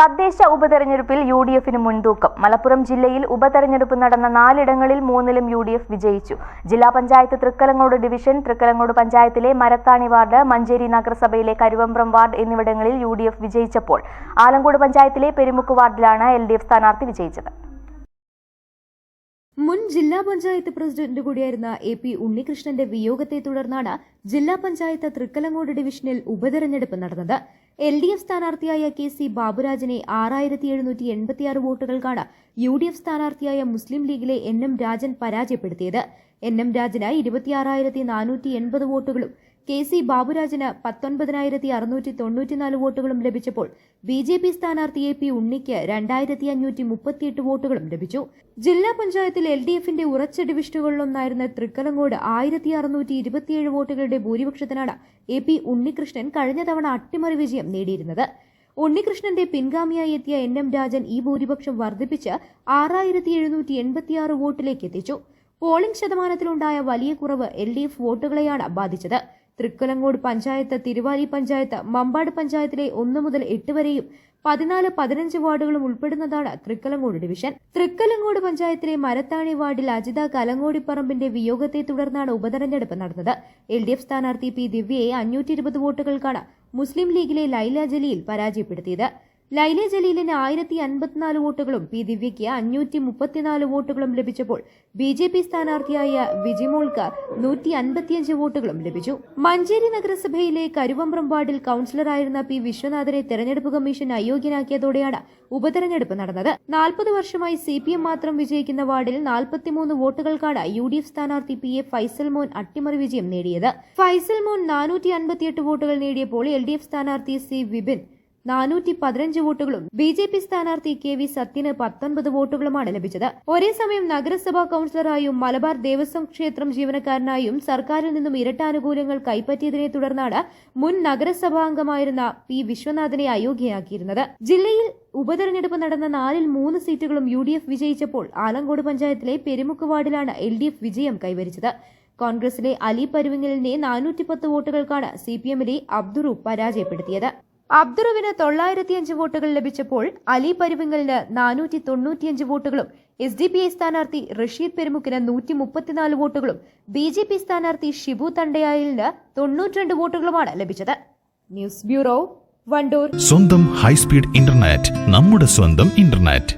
തദ്ദേശ ഉപതെരഞ്ഞെടുപ്പിൽ U D എഫിന് മുൻതൂക്കം. മലപ്പുറം ജില്ലയിൽ ഉപതെരഞ്ഞെടുപ്പ് നടന്ന നാലിടങ്ങളിൽ മൂന്നിലും യു ഡി എഫ് വിജയിച്ചു. ജില്ലാ പഞ്ചായത്ത് തൃക്കലങ്ങോട് ഡിവിഷൻ തൃക്കലങ്ങോട് പഞ്ചായത്തിലെ മരത്താണി വാർഡ് മഞ്ചേരി നഗരസഭയിലെ കരുവമ്പ്രം വാർഡ് എന്നിവിടങ്ങളിൽ യു വിജയിച്ചപ്പോൾ ആലങ്കോട് പഞ്ചായത്തിലെ പെരുമുക്ക് വാർഡിലാണ് എൽ സ്ഥാനാർത്ഥി വിജയിച്ചത്. മുൻ ജില്ലാ പഞ്ചായത്ത് പ്രസിഡന്റ് കൂടിയായിരുന്ന എ പി ഉണ്ണികൃഷ്ണന്റെ വിയോഗത്തെ തുടർന്നാണ് ജില്ലാ പഞ്ചായത്ത് തൃക്കലങ്ങോട് ഡിവിഷനിൽ ഉപതെരഞ്ഞെടുപ്പ് നടന്നത്. എൽ ഡി എഫ് സ്ഥാനാർത്ഥിയായ കെ സി ബാബുരാജിനെ ആറായിരത്തി എഴുന്നൂറ്റി എൺപത്തിയാറ് വോട്ടുകൾക്കാണ് യു ഡി എഫ് സ്ഥാനാർത്ഥിയായ മുസ്ലിം ലീഗിലെ എൻ എം രാജൻ പരാജയപ്പെടുത്തിയത്. എൻ എം രാജന് ഇരുപത്തിയാറായിരത്തി നാനൂറ്റി എൺപത് വോട്ടുകളും കെ സി ബാബുരാജിന് പത്തൊൻപതിനായിരത്തി അറുന്നൂറ്റി തൊണ്ണൂറ്റിനാല് വോട്ടുകളും ലഭിച്ചപ്പോൾ ബി ജെ പി സ്ഥാനാർത്ഥി എ പി ഉണ്ണിക്ക് രണ്ടായിരത്തി അഞ്ഞൂറ്റി മുപ്പത്തിയെട്ട് വോട്ടുകളും ലഭിച്ചു. ജില്ലാ പഞ്ചായത്തിൽ എൽ ഡി എഫിന്റെ ഉറച്ച ഡിവിഷനുകളിലൊന്നായിരുന്ന തൃക്കലങ്ങോട് ആയിരത്തി അറുന്നൂറ്റി ഇരുപത്തിയേഴ് വോട്ടുകളുടെ ഭൂരിപക്ഷത്തിനാണ് എ പി ഉണ്ണികൃഷ്ണൻ കഴിഞ്ഞ തവണ അട്ടിമറി വിജയം നേടിയിരുന്നത്. ഉണ്ണികൃഷ്ണന്റെ പിൻഗാമിയായി എത്തിയ എൻ എം രാജൻ ഈ ഭൂരിപക്ഷം വർദ്ധിപ്പിച്ച് ആറായിരത്തി എഴുന്നൂറ്റി എൺപത്തിയാറ് വോട്ടിലേക്ക് എത്തിച്ചു. പോളിംഗ് ശതമാനത്തിലുണ്ടായ വലിയ കുറവ് എൽ ഡി എഫ് വോട്ടുകളെയാണ് ബാധിച്ചത്. തൃക്കലങ്ങോട് പഞ്ചായത്ത് തിരുവാലി പഞ്ചായത്ത് മമ്പാട് പഞ്ചായത്തിലെ ഒന്ന് മുതൽ എട്ട് വരെയും പതിനാല് പതിനഞ്ച് വാർഡുകളും ഉൾപ്പെടുന്നതാണ് തൃക്കലങ്ങോട് ഡിവിഷൻ. തൃക്കലങ്ങോട് പഞ്ചായത്തിലെ മരത്താണി വാർഡിൽ അജിത കലങ്ങോടിപ്പറമ്പിന്റെ വിയോഗത്തെ തുടർന്നാണ് ഉപതെരഞ്ഞെടുപ്പ് നടന്നത്. എൽ ഡി എഫ് സ്ഥാനാർത്ഥി പി ദിവ്യയെ അഞ്ഞൂറ്റി ഇരുപത് വോട്ടുകൾക്കാണ് മുസ്ലിം ലീഗിലെ ലൈല ജലീൽ പരാജയപ്പെടുത്തിയത്. ലൈല ജലീലിന് ആയിരത്തി അൻപത്തിനാല് വോട്ടുകളും പി ദിവ്യയ്ക്ക് അഞ്ഞൂറ്റി മുപ്പത്തിനാല് വോട്ടുകളും ലഭിച്ചപ്പോൾ ബി ജെ പി സ്ഥാനാർത്ഥിയായ വിജിമോൾക്ക് നൂറ്റി അൻപത്തിയഞ്ച് വോട്ടുകളും ലഭിച്ചു. മഞ്ചേരി നഗരസഭയിലെ കരുവമ്പ്രം വാർഡിൽ കൌൺസിലറായിരുന്ന പി വിശ്വനാഥനെ തെരഞ്ഞെടുപ്പ് കമ്മീഷൻ അയോഗ്യനാക്കിയതോടെയാണ് ഉപതെരഞ്ഞെടുപ്പ് നടന്നത്. നാൽപ്പത് വർഷമായി സി പി എം മാത്രം വിജയിക്കുന്ന വാർഡിൽ നാൽപ്പത്തിമൂന്ന് വോട്ടുകൾക്കാണ് യു ഡി എഫ് സ്ഥാനാർത്ഥി പി എ ഫൈസൽ മോൻ അട്ടിമറി വിജയം നേടിയത്. ഫൈസൽ മോൻ നാനൂറ്റി അൻപത്തിയെട്ട് വോട്ടുകൾ നേടിയപ്പോൾ എൽ ഡി എഫ് സ്ഥാനാർത്ഥി സി വിപിൻ നാനൂറ്റി പതിനഞ്ച് വോട്ടുകളും ബി ജെ പി സ്ഥാനാർത്ഥി കെ വി സത്യന് പത്തൊൻപത് വോട്ടുകളുമാണ് ലഭിച്ചത്. ഒരേ സമയം നഗരസഭാ കൌൺസിലറായും മലബാർ ദേവസ്വം ക്ഷേത്രം ജീവനക്കാരനായും സർക്കാരിൽ നിന്നും ഇരട്ടാനുകൂല്യങ്ങൾ കൈപ്പറ്റിയതിനെ തുടർന്നാണ് മുൻ നഗരസഭാംഗമായിരുന്ന പി വിശ്വനാഥനെ അയോഗ്യയാക്കിയിരുന്നത്. ജില്ലയിൽ ഉപതെരഞ്ഞെടുപ്പ് നടന്ന നാലിൽ മൂന്ന് സീറ്റുകളും യു ഡി എഫ് വിജയിച്ചപ്പോൾ ആലങ്കോട് പഞ്ചായത്തിലെ പെരുമുക്ക് വാർഡിലാണ് എൽ ഡി എഫ് വിജയം കൈവരിച്ചത്. കോൺഗ്രസിലെ അലി പരുവിങ്ങലിനെ നാനൂറ്റി പത്ത് വോട്ടുകൾക്കാണ് സി പി എമ്മിലെ അബ്ദുറു പരാജയപ്പെടുത്തിയത്. അബ്ദുറുവിന് തൊള്ളായിരത്തിയഞ്ച് വോട്ടുകൾ ലഭിച്ചപ്പോൾ അലി പരുവിങ്ങലിന് നാനൂറ്റി തൊണ്ണൂറ്റിയഞ്ച് വോട്ടുകളും എസ് ഡി പി ഐ സ്ഥാനാർത്ഥി റഷീദ് പെരുമുക്കിന് നൂറ്റി മുപ്പത്തിനാല് വോട്ടുകളും ബി ജെ പി സ്ഥാനാർത്ഥി ഷിബു തണ്ടയാലിന് തൊണ്ണൂറ്റിരണ്ട് വോട്ടുകളുമാണ് ലഭിച്ചത്. News bureau Wandoor. സ്വന്തം ഹൈസ്പീഡ് ഇന്റർനെറ്റ് നമ്മുടെ സ്വന്തം ഇന്റർനെറ്റ്.